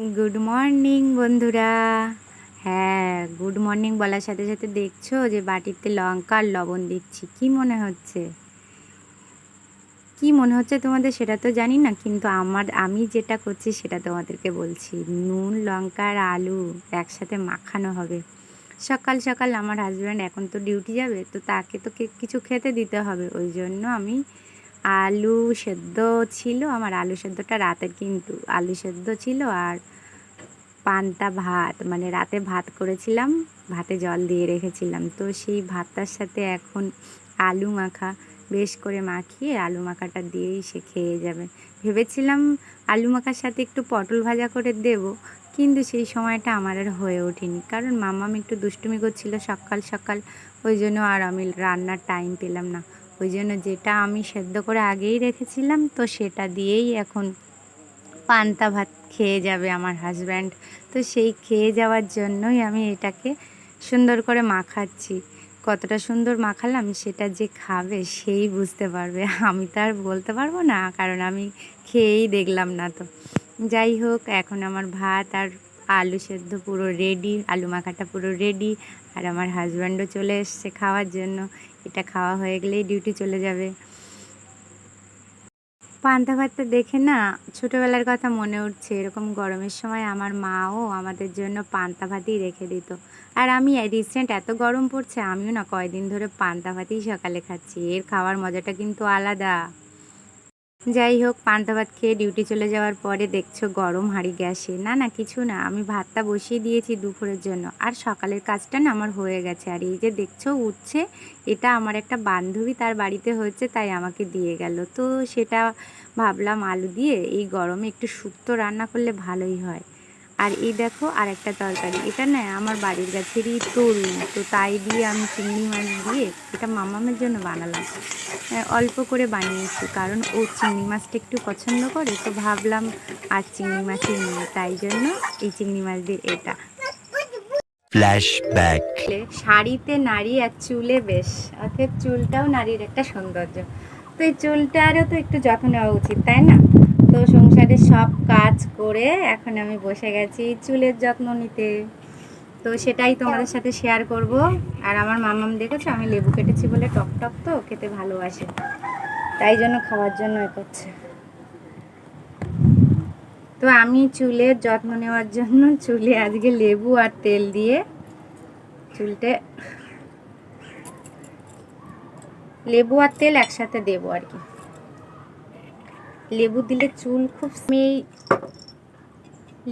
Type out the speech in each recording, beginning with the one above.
Good morning, বন্ধুরা। হ্যাঁ good morning বলার সাথে সাথে দেখছ যে বাটিতে লঙ্কা আর লবণ দিচ্ছি। কি মনে হচ্ছে? কি মনে হচ্ছে তোমাদের সেটা তো জানি না, কিন্তু আমার, আমি যেটা করছি সেটা তোমাদেরকে বলছি। নুন, লঙ্কা আর আলু একসাথে মাখানো হবে। সকাল সকাল আমার হাজব্যান্ড এখন তো ডিউটি যাবে, তো তাকে তো কিছু খেতে দিতে হবে। ওই জন্য আমি আলু সেদ্ধ ছিল, আমার আলু সেদ্ধটা রাতের কিন্তু, আলু সেদ্ধ ছিল আর পান্তা ভাত মানে রাতে ভাত করেছিলাম, ভাতে জল দিয়ে রেখেছিলাম। তো সেই ভাতটার সাথে এখন আলু মাখা, বেশ করে মাখিয়ে আলু মাখাটা দিয়েই সে খেয়ে যাবে। ভেবেছিলাম আলু মাখার সাথে একটু পটল ভাজা করে দেব, কিন্তু সেই সময়টা আমার আর হয়ে ওঠেনি। কারণ মামাম একটু দুষ্টুমি করছিল সকাল সকাল, ওই জন্য আর আমি রান্নার টাইম পেলাম না। ওই জন্য যেটা আমি সেদ্ধ করে আগেই রেখেছিলাম, তো সেটা দিয়েই এখন পান্তা ভাত খেয়ে যাবে আমার হাজব্যান্ড তো সেই খেয়ে যাওয়ার জন্যই আমি এটাকে সুন্দর করে মাখাচ্ছি। কতটা সুন্দর মাখালাম সেটা যে খাবে সেই বুঝতে পারবে। আমি তো আর বলতে পারব না, কারণ আমি খেয়েই দেখলাম না তো। যাই হোক, এখন আমার ভাত আর আলু সেদ্ধ পুরো রেডি আলু মাখাটা পুরো রেডি আর আমার হাজব্যান্ডও চলে এসছে খাওয়ার জন্য। এটা খাওয়া হয়ে গেলেই ডিউটি চলে যাবে। পান্তা ভাতটা দেখে না ছোটোবেলার কথা মনে উঠছে, এরকম গরমের সময় আমার মাও আমাদের জন্য পান্তা ভাতই রেখে দিত। আর আমি রিসেন্ট এত গরম পড়ছে, আমিও না কয়দিন ধরে পান্তা ভাতই সকালে খাচ্ছি, এর খাওয়ার মজাটা কিন্তু আলাদা। যাই হোক, পান্তা ভাত খেয়ে ডিউটি চলে যাওয়ার পরে দেখছ গরম হাঁড়ি গ্যাসে। না না, কিছু না, আমি ভাতটা বসিয়ে দিয়েছি দুপুরের জন্য। আর সকালের কাজটা না আমার হয়ে গেছে। আর এই যে দেখছ উঠছে, এটা আমার একটা বান্ধবী তার বাড়িতে হয়েছে, তাই আমাকে দিয়ে গেল। তো সেটা ভাবলাম আলু দিয়ে এই গরমে একটু শুক্তো রান্না করলে ভালোই হয়। আর এই দেখো আর একটা তরকারি। এটা না আমার বাড়ির গাছেরই তরুণ তো তাই দিয়ে আমি চিংড়ি মাছ দিয়ে এটা মামামের জন্য বানালাম। অল্প করে বানিয়েছি কারণ ও চিংড়ি মাছটা একটু পছন্দ করে তো ভাবলাম আর চিংড়ি মাছই নিয়ে তাই জন্য এই চিংড়ি মাছ দিয়ে এটা. শাড়িতে নারী আর চুলে বেশ অর্থাৎ চুলটাও নারীর একটা সৌন্দর্য। তো এই চুলটারও তো একটু যত্ন নেওয়া উচিত তাই না? তো সংসারে সব কাজ করে এখন আমি বসে গেছি চুলের যত্ন নিতে। তো সেটাই তোমাদের সাথে শেয়ার করব। আর আমার মামাম দেখেছ? আমি লেবু কেটেছি বলে টক টক তো খেতে ভালোবাসে। তাই জন্য খাওয়ার জন্য এ করছে। তো আমি চুলের যত্ন নেওয়ার জন্য চুলে আজকে লেবু আর তেল দিয়ে চুলটে লেবু আর তেল একসাথে দেবো আর কি। লেবু দিলে চুল খুব আমি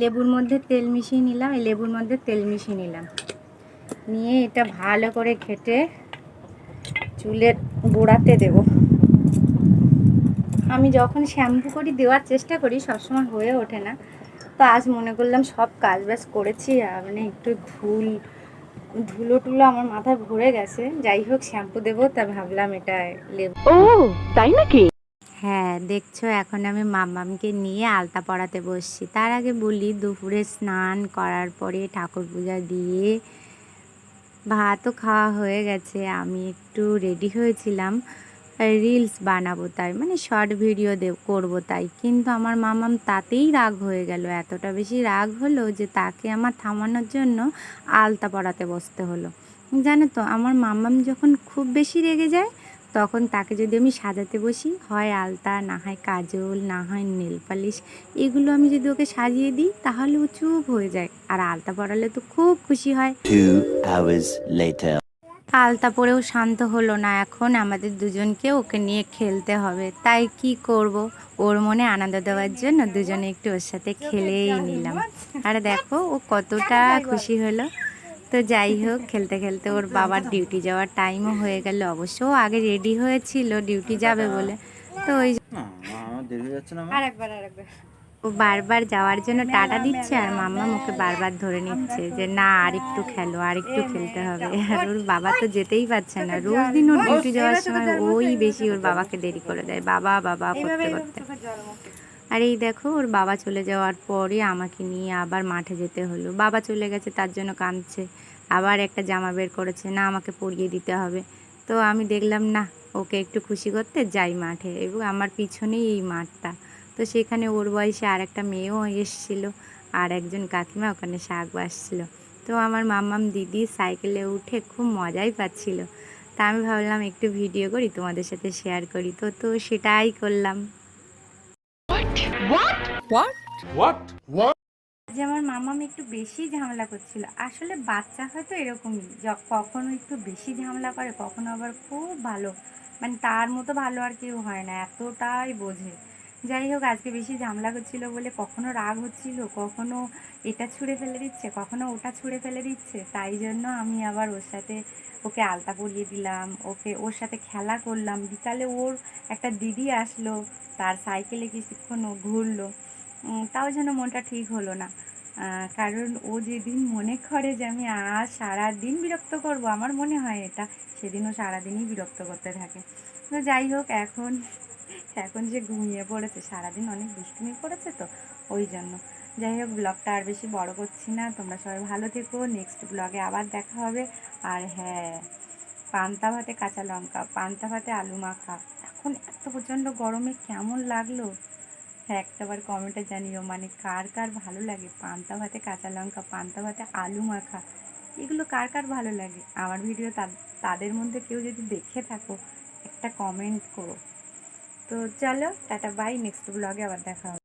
লেবুর মধ্যে তেল মিশিয়ে নিলাম, এই লেবুর মধ্যে তেল মিশিয়ে নিলাম। নিয়ে এটা ভালো করে ঘেটে চুলের গোড়াতে দেব। আমি যখন শ্যাম্পু করি, দেওয়ার চেষ্টা করি, সবসময় হয়ে ওঠে না। তো আজ মনে করলাম সব কাজ বাজ করেছি, আর মানে একটু ধুল ধুলো টুলো আমার মাথায় ভরে গেছে। যাই হোক, শ্যাম্পু দেবো, তা ভাবলাম এটা লেবু। ও, তাই নাকি? হ্যাঁ দেখছ এখন আমি মামামকে নিয়ে আলতা পড়াতে বসছি। তার আগে বলি, দুপুরে স্নান করার পরে ঠাকুর পূজা দিয়ে ভাতও খাওয়া হয়ে গেছে। আমি একটু রেডি হয়েছিলাম। রিলস বানাবো তাই মানে শর্ট ভিডিও দেব, করব তাই। কিন্তু আমার মামাম তাতেই রাগ হয়ে গেল। এতটা বেশি রাগ হলো যে তাকে আমার থামানোর জন্য আলতা পড়াতে বসতে হলো। জানো তো, আমার মামাম যখন খুব বেশি রেগে যায় তখন তাকে যদি আমি সাজাতে বসি হয় আলতা না হয় কাজল না হয় নেল পালিশ এগুলো আমি যদি ওকে সাজিয়ে দিই তাহলে ও চুপ হয়ে যায়। আর আলতা পরালে তো খুব খুশি হয়। আলতা পরেও শান্ত হলো না। এখন আমাদের দুজনকে ওকে নিয়ে খেলতে হবে। তাই কি করব? ওর মনে আনন্দ দেওয়ার জন্য দুজনে একটু ওর সাথে খেলেই নিলাম। আর দেখো ও কতটা খুশি হলো। তো যাই হোক খেলতে খেলতে ওর বাবার ডিউটি যাওয়ার টাইমও হয়ে গেল। অবশ্য ও আগে রেডি হয়েছিল ডিউটি যাবে বলে। তো ওই ও বারবার যাওয়ার জন্য টাটা দিচ্ছে আর মাম্মা মুখে বারবার ধরে নিচ্ছে যে না আর একটু খেলো আর একটু খেলতে হবে। আর ওর বাবা তো যেতেই পারছে না। রোজ দিন ওর ডিউটি যাওয়ার সময় ওই বেশি ওর বাবাকে দেরি করে দেয়। বাবা বাবা করতে করতে। আর এই দেখো, ওর বাবা চলে যাওয়ার পরে আমাকে নিয়ে আবার মাঠে যেতে হলো। বাবা চলে গেছে, তার জন্য কাঁদছে। আবার একটা জামা বের করেছে, না, আমাকে পরিয়ে দিতে হবে। তো আমি দেখলাম, না, ওকে একটু খুশি করতে যাই মাঠে। এবং আমার পিছনেই এই মাঠটা। তো সেখানে ওর বয়সে আর একটা মেয়েও এসেছিল আর একজন কাকিমা ওখানে শাক বাসছিল। তো আমার মাম্মাম দিদি সাইকেলে উঠে খুব মজাই পাচ্ছিল। তা আমি ভাবলাম, একটু ভিডিও করি, তোমাদের সাথে শেয়ার করি। তো তো সেটাই করলাম। যে আমার মামাম একটু বেশি ঝামেলা করছিল। আসলে বাচ্চা হয়তো এরকমই। য- কখনো একটু বেশি ঝামেলা করে কখনো আবার খুব ভালো। মানে তার মতো ভালো আর কেউ হয় না এতটাই বোঝে। যাই হোক আজকে বেশি ঝামেলা করছিল বলে কখনো রাগ হচ্ছিল কখনো এটা ছুঁড়ে ফেলে দিচ্ছে কখনো ওটা ছুঁড়ে ফেলে দিচ্ছে। তাই জন্য আমি আবার ওর সাথে ওকে আলতা পরিয়ে দিলাম ওকে ওর সাথে খেলা করলাম। বিকালে ওর একটা দিদি আসলো তার সাইকেলে কিছুক্ষণ ও ঘুরলো। তাও যেন মনটা ঠিক হলো না। কারণ ও যেদিন মনে করে যে আমি আজ সারাদিন বিরক্ত করব, আমার মনে হয় এটা, সেদিন ও সারাদিনই বিরক্ত করতে থাকে। তো যাই হোক, এখন এখন যে ঘুমিয়ে পড়েছে, সারাদিন অনেক দুষ্টুমি পড়েছে তো, ওই জন্য। যাই হোক, ব্লগটা আর বেশি বড় করছি না। তোমরা সবাই ভালো থেকো নেক্সট ব্লগে আবার দেখা হবে। আর হ্যাঁ পান্তা ভাতে কাঁচা লঙ্কা, পান্তা ভাতে আলু মাখা। এখন এত প্রচণ্ড গরমে কেমন লাগল? একটাবার কমেন্টে জানিও মানে কার কার ভালো লাগে? পান্তা ভাতে কাঁচা লঙ্কা, পান্তা ভাতে আলু মাখা, এগুলো কার কার ভালো লাগে? আমার ভিডিও তাদের মধ্যে কেউ যদি দেখে থাকো, একটা কমেন্ট করো। তো চলো, টাটা বাই নেক্সট ব্লগে আবার দেখা হবে।